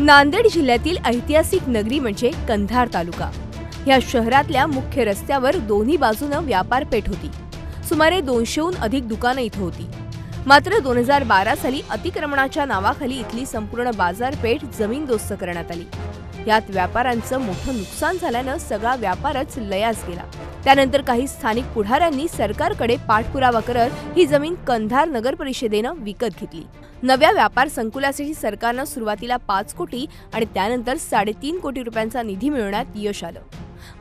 नांदेड जिल्ह्यातील ऐतिहासिक नगरी म्हणजे कंधार तालुका. या शहरातल्या मुख्य रस्त्यावर दोन्ही बाजूनं व्यापारपेठ होती. सुमारे दोनशेहून अधिक दुकानं इथं होती. मात्र दोन हजार बारा साली अतिक्रमणाच्या नावाखाली इथली संपूर्ण बाजारपेठ जमीनदोस्त करण्यात आली. यात व्यापाऱ्यांचं मोठं नुकसान झाल्यानं सगळा व्यापारच लयास गेला. त्यानंतर काही स्थानिक पुढाऱ्यांनी सरकारकडे पाठपुरावा करत ही जमीन कंधार नगर परिषदेनं विकत घेतली. नव्या व्यापार संकुलासाठी सरकारनं सुरुवातीला पाच कोटी आणि त्यानंतर साडेतीन कोटी रुपयांचा निधी मिळवण्यात यश आलं.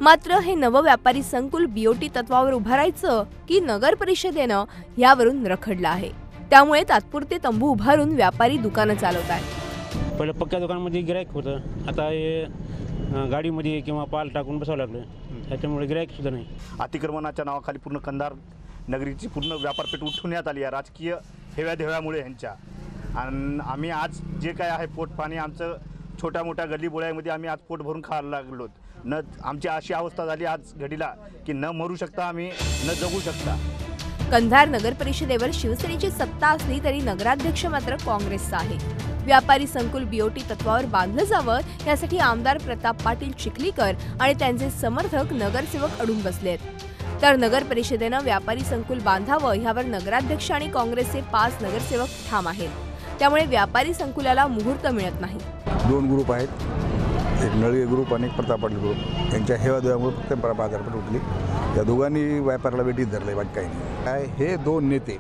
मात्र हे नवं व्यापारी संकुल बीओटी तत्वावर उभारायचं की नगर परिषदेनं यावरून रखडलं आहे. त्यामुळे तात्पुरते तंबू उभारून व्यापारी दुकानं चालवत आहेत पहिलं पक्क्या दुकानामध्ये गिरायक होतं. आता हे अं, गाडीमध्ये किंवा पाल टाकून बसावं लागलं. त्याच्यामुळे गिरायक सुद्धा नाही. अतिक्रमणाच्या नावाखाली पूर्ण कंधार नगरीची पूर्ण व्यापारपेठ उठवण्यात आली आहे. राजकीय हेव्या देव्यामुळे ह्यांच्या. आणि आम्ही आज जे काय आहे पोट पाणी आमचं छोट्या मोठ्या गल्लीबोळ्यामध्ये आम्ही आज पोट भरून खायला लागलो. न आमची अशी अवस्था झाली आज घडीला की न मरू शकता आम्ही न जगू शकता. कंधार नगर परिषदेवर शिवसेनेची सत्ता असली तरी नगराध्यक्ष मात्र काँग्रेसचा आहे. व्यापारी संकुल बीओटी तत्वावर बांधलं जावं यासाठी आमदार प्रताप पाटील चिखलीकर आणि त्यांचे समर्थक नगरसेवक अडून बसलेत. तर नगर परिषदेनं व्यापारी संकुल बांधावं ह्यावर नगराध्यक्ष आणि काँग्रेसचे पाच नगरसेवक ठाम आहेत. त्यामुळे व्यापारी संकुलाला मुहूर्त मिळत नाही. दोन ग्रुप आहेत. नळगे ग्रुप आणि एक प्रताप पाटील ग्रुप. यांच्या हेवादेवामुळे फक्त बाजारपेठ उठली. या दोघांनी व्यापाराला वेटीत धरलं बाकी काही नाही. काय हे दोन नेते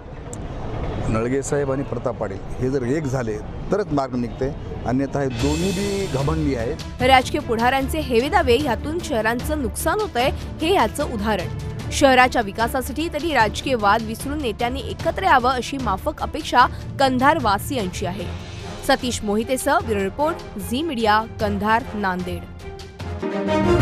नळगे साहेब आणि प्रताप पाटील हे जर एक झाले तरच मार्ग निघते. अन्यथा हे दोन्ही बी घमंडी आहेत. राजकीय पुढाऱ्यांचे हेवेदावे यातून शहरांचं नुकसान होतंय हे याचं उदाहरण. शहराच्या विकासासाठी तरी राजकीय वाद विसरून नेत्यांनी एकत्र यावं अशी माफक अपेक्षा कंधार वासियांची आहे. Satish मोहितेसह bureau report Zee media Kandhar Nanded.